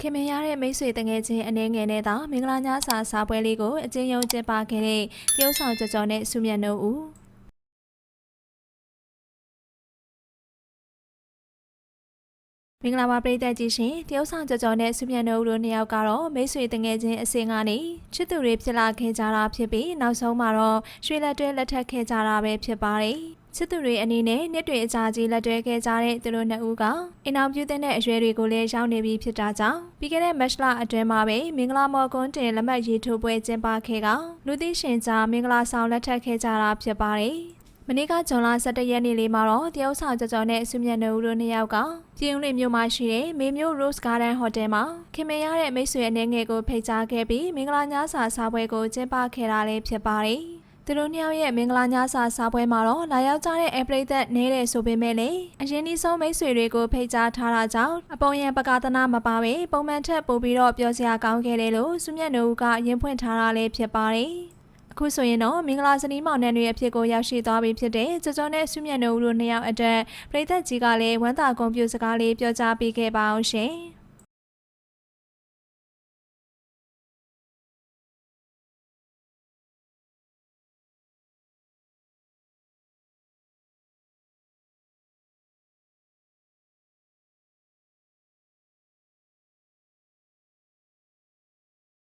ခင်မင်ရတဲ့မိတ်ဆွေတငယ်ချင်းအနေငယ်နဲ့သာမင်္ဂလာညစာစားပွဲလေးကိုအကျဉ်းယုံကျင်းပခဲ့တဲ့တရုတ်ဆောင်ကြော်ကြော်နဲ့စုမြတ်နိုးဦးမင်္ဂလာပါပရိသတ်ကြီးရှင်တရုတ်ဆောင်ကြော်ကြော်နဲ့စုမြတ်နိုးဦးတို့နှစ်ယောက်ကတော့မိတ်ဆွေတငယ်ချင်းအစင်ကနေချစ်သူတွေဖြစ်လာခဲ့ကြတာဖြစ်ပြီးနောက်ဆုံးမှာတော့ရွှေလက်တွဲလက်ထပ်ခဲ့ကြတာပဲဖြစ်ပါတယ် ချစ်သူတွေအနေနဲ့နှစ်တွေအကြာကြီးလက်တွဲခဲ့ကြတဲ့သူတို့နှစ်ဦးကအိမ်အောင်ပြုတဲ့အရွယ်တွေကိုလည်းရောက်နေပြီဖြစ်တာကြောင့်ပြီးခဲ့တဲ့မတ်လအတွင်းမှာပဲမင်္ဂလာမော်ကွန်းတင်လက်မှတ်ရေးထိုးပွဲကျင်းပခဲ့ကလူသိရှင်ကြားမင်္ဂလာဆောင်လက်ထပ်ခဲ့ကြတာဖြစ်ပါတယ်မနေ့ကဇွန်လ17ရက်နေ့လေးမှာတော့တရုတ်ဆောင်ကြော်ကြော်နဲ့အစုမြတ်နှုတ်တို့နှစ်ယောက်ကပြည်ဦးလွင်မြို့မှာရှိတဲ့မေမျိုး Rose Garden Hotel မှာခင်မင်ရတဲ့မိတ်ဆွေအနေငယ်ကိုဖိတ်ကြားခဲ့ပြီးမင်္ဂလာညစာစားပွဲကိုကျင်းပခဲ့တာလည်းဖြစ်ပါတယ်။ သူတို့နှစ်ယောက်ရဲ့မင်္ဂလာညစာစားပွဲမှာတော့လာရောက်ကြတဲ့အပရိသတ်နေတယ်ဆိုပေမဲ့လည်းအရင်ဒီဆုံးမိတ်ဆွေတွေကိုဖိတ်ကြားထားတာကြောင့်အပေါ်ယံပကာသနာမပါပဲပုံမှန်ထက်ပိုပြီးတော့ပြောစရာကောင်းခဲ့တယ်လို့စုမြတ်နှုတ်ကရင်ဖွင့်ထားတာလည်းဖြစ်ပါတယ်။အခုဆိုရင်တော့မင်္ဂလာစနီးမောင်နှံတွေအဖြစ်ကိုရောက်ရှိသွားပြီဖြစ်တဲ့ကြော်ကြော်နဲ့ဆုမြတ်နိုးတို့နှစ်ယောက်အတွက်ပြည်သက်ကြီးကလည်းဝမ်းသာဂုဏ်ပြုစကားလေးပြောကြားပေးခဲ့ပါအောင်ရှင်။